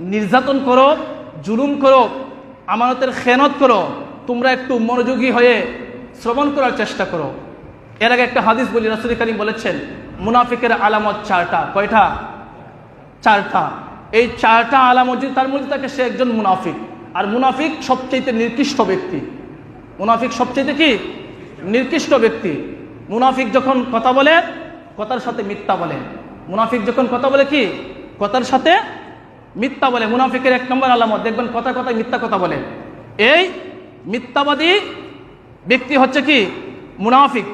নির্যাতন করো, জুলুম করো, আমানতের খেয়ানত করো, তোমরা একটু মনোযোগী হয়ে শ্রবণ করার চেষ্টা করো। এর আগে একটা হাদিস বলি, রাসুল করিম বলেছেন, মুনাফিকের আলামত চারটা। কয়টা? চারটা। এই চারটা আলামত যদি তার মধ্যে থাকে, সে একজন মুনাফিক। আর মুনাফিক সবচেয়ে নির্দিষ্ট ব্যক্তি। মুনাফিক সবচেয়ে কি? নির্দিষ্ট ব্যক্তি। মুনাফিক যখন কথা বলে, কথার সাথে মিথ্যা বলে। মুনাফিক যখন কথা বলে কি? কথার সাথে মিথ্যা বলে, মুনাফিকের এক নম্বর আলামত। দেখবেন কথা কথায় মিথ্যা কথা বলে। এই মিথ্যাবাদী ব্যক্তি হচ্ছে কি? মুনাফিক।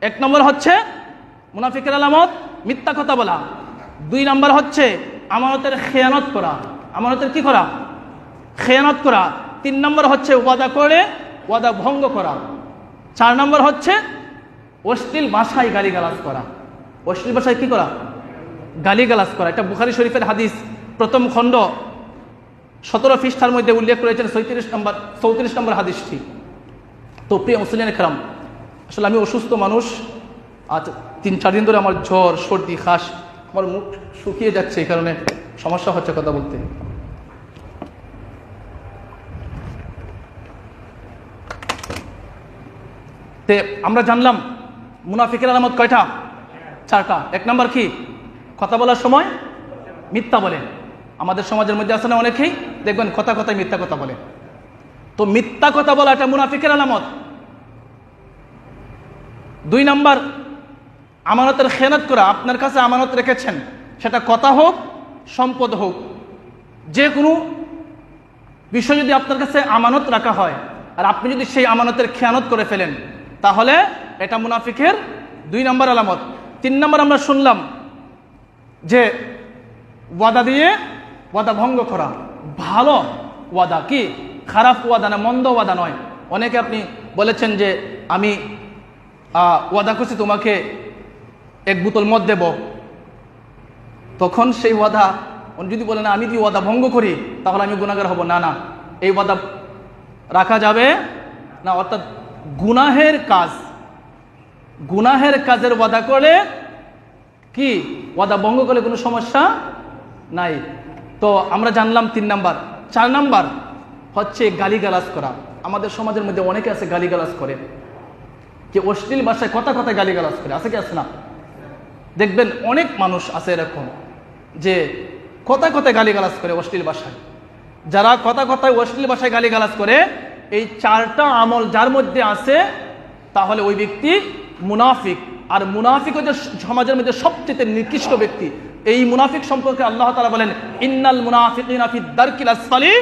এক নম্বর হচ্ছে মুনাফিকের আলামত, মিথ্যা কথা বলা। দুই নম্বর হচ্ছে আমানতের খেয়ানত করা। আমানতের কি করা? খেয়ানত করা। তিন নম্বর হচ্ছে ওয়াদা করে, ওয়াদা ভঙ্গ করা। চার নম্বর হচ্ছে অশ্লীল ভাষায় গালিগালাজ করা। অশ্লীল ভাষায় কি করা? গালিগালাজ করা। এটা বুখারি শরীফের হাদিস। প্রথম খণ্ড সতেরো পৃষ্ঠার মধ্যে উল্লেখ করেছেন সৈত্রিশ নম্বর, চৌত্রিশ নম্বর হাদিসটি। তো প্রিয় মুসলিম খেলাম আসলে আমি অসুস্থ মানুষ, আজ তিন, চার দিন ধরে আমার জ্বর, সর্দি, খাস, আমার মুখ শুকিয়ে যাচ্ছে এই কারণে সমস্যা হচ্ছে কথা বলতে। তে আমরা জানলাম, মুনাফিকের আলামত কয়টা? চারটা। এক নম্বর কি? কথা বলার সময় মিথ্যা বলে। আমাদের সমাজের মধ্যে আছে না অনেকেই? দেখবেন কথা কথায় মিথ্যা কথা বলে। তো মিথ্যা কথা বলা এটা মুনাফিকের আলামত। দুই নাম্বার, আমানতের খেয়ানত করা, আপনার কাছে আমানত রেখেছেন, সেটা কথা হোক, সম্পদ হোক। যে কোনো বিষয় যদি আপনার কাছে আমানত রাখা হয়, আর আপনি যদি সেই আমানতের খেয়ানত করে ফেলেন, তাহলে এটা মুনাফিকের দুই নম্বর আলামত। তিন নম্বর আমরা শুনলাম যে ওয়াদা দিয়ে ওয়াদা ভঙ্গ করা। ভালো ওয়াদা কি? খারাপ ওয়াদা না মন্দ ওয়াদা নয়। অনেকে আপনি বলেছেন যে আমি ওয়াদা করছি তোমাকে এক বোতল মদ দেব। তখন সেই ওয়াদা যদি বলেন আমি যদি ওয়াদা ভঙ্গ করি, তাহলে আমি গুণাগার হব। না না। এই ওয়াদা রাখা যাবে না, অর্থাৎ গুনাহের কাজ। গুনাহের কাজের ওয়াদা করে কি? ওয়াদা ভঙ্গ করলে কোনো সমস্যা নাই। তো আমরা জানলাম তিন নাম্বার। চার নাম্বার হচ্ছে গালিগালাজ করা। আমাদের সমাজের মধ্যে অনেকে আছে গালিগালাজ করে। যে অশ্লীল ভাষায় কথা কথায় গালিগালাজ করে। আছে কি আছে না? দেখবেন অনেক মানুষ আছে এরকম যে কথা কথায় গালিগালাজ করে অশ্লীল ভাষায়। যারা কথা কথায় অশ্লীল ভাষায় গালিগালাজ করে, এই চারটা আমল যার মধ্যে আছে, তাহলে ওই ব্যক্তি মুনাফিক। আর মুনাফিক হচ্ছে সমাজের মধ্যে সবচেয়ে নিকৃষ্ট ব্যক্তি। এই মুনাফিক সম্পর্কে আল্লাহ তাআলা বলেন, ইন্নাল মুনাফিক ফি দারকিল আসফালি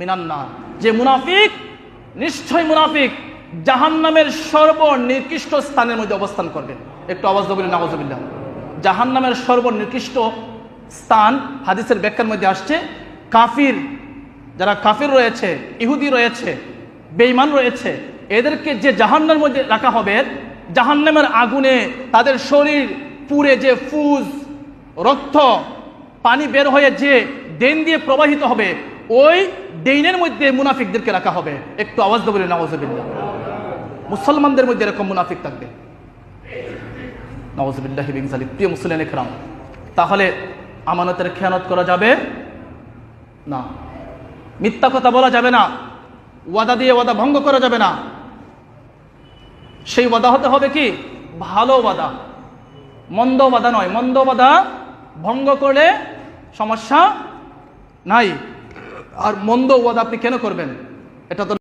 মিনান যে মুনাফিক, নিশ্চয় মুনাফিক জাহান্নামের সর্বনিকৃষ্ট স্থানের মধ্যে অবস্থান করবে। একটু আওয়াজ দেবেন নাওয়াজবিল্লাহ জাহান্নামের সর্বনিকৃষ্ট স্থান হাদিসের ব্যাখ্যার মধ্যে আসছে, কাফির, যারা কাফির রয়েছে, ইহুদি রয়েছে, বেঈমান রয়েছে, এদেরকে যে জাহান্নার মধ্যে রাখা হবে, জাহান্নামের আগুনে তাদের শরীর পুড়ে যে ফুজ রক্ত, পানি বের হয়ে যে ডেন দিয়ে প্রবাহিত হবে, ওই ডেইনের মধ্যে মুনাফিকদেরকে রাখা হবে। একটু আওয়াজ দেবেন নওয়াজবিল্লাহ মুসলমানদের মধ্যে এরকম মুনাফিক থাকবে। নওয়াজবিল্লাহ বিনসালি প্রিয় মুসলিম একরাম, তাহলে আমানতের খেয়ানত করা যাবে? না। মিথ্যা কথা বলা যাবে না। ওয়াদা দিয়ে ওয়াদা ভঙ্গ করা যাবে না। সেই ওয়াদা হতে হবে কি? ভালো ওয়াদা। মন্দ ওয়াদা নয়। মন্দ ওয়াদা ভঙ্গ করলে সমস্যা নাই। আর মন্দ ওয়াদা আপনি কেন করবেন? এটা তো